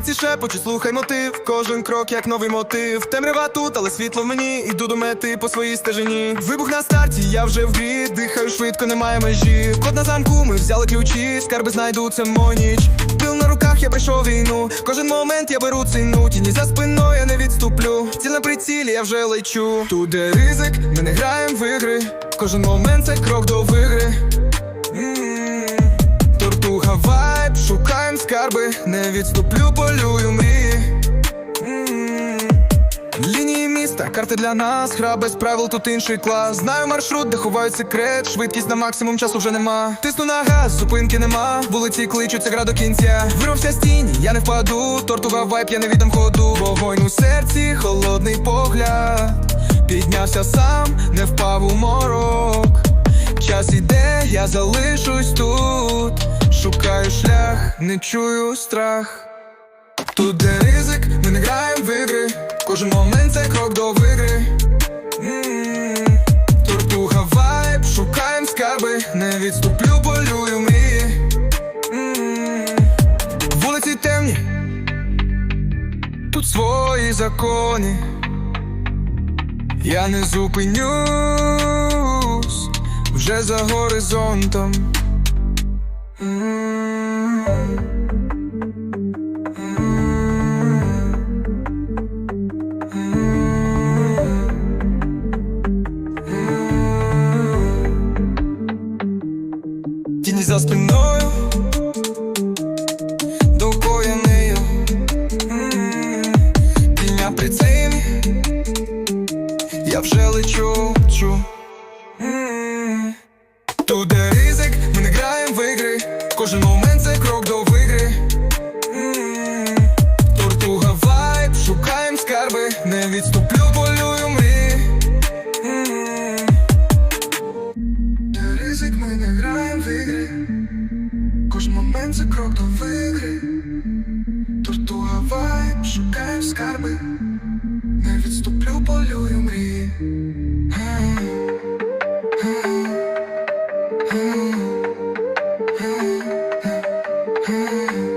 Вулиці шепочу, слухай мотив, кожен крок як новий мотив. Темрява тут, але світло в мені, іду до мети по своїй стежині. Вибух на старті, я вже в грі, швидко, немає межі. Код на замку, ми взяли ключі, скарби знайду, це мой ніч. Пил на руках, я пройшов війну. Кожен момент я беру ціну, тіні за спиною я не відступлю. Ціль на прицілі, я вже лечу. Тут де ризик, ми не граємо в ігри. Кожен момент це крок до вигри. Відступлю, полюю мрії. Лінії міста, карти для нас, гра без правил, тут інший клас. Знаю маршрут, де ховають секрет, швидкість на максимум часу вже нема. Тисну на газ, зупинки нема. Вулиці кличуть, це гра до кінця. Вирвався з тіні, я не впаду. Тортуга вайб, я не віддам ходу. Вогонь у серці, холодний погляд. Піднявся сам, не впав у морок. Час іде, я залишусь тут. Шукаю шлях, не чую страх. Тут де ризик, ми не граємо в ігри. Кожен момент це крок до вигри. Тортуга вайб, шукаєм скарби, не відступлю, полюю мрії. Вулиці темні, тут свої закони. Я не зупинюсь вже за горизонтом. За спиною. Довкоєнею Пільня прицелі Я вже лечу чу М. Ризик, ми не граємо в ігри. Кожен момент це крок до день це крок до вигри, Тортуга вайб, шукаю скарби, не відступлю, полюю мрії. Mm-hmm.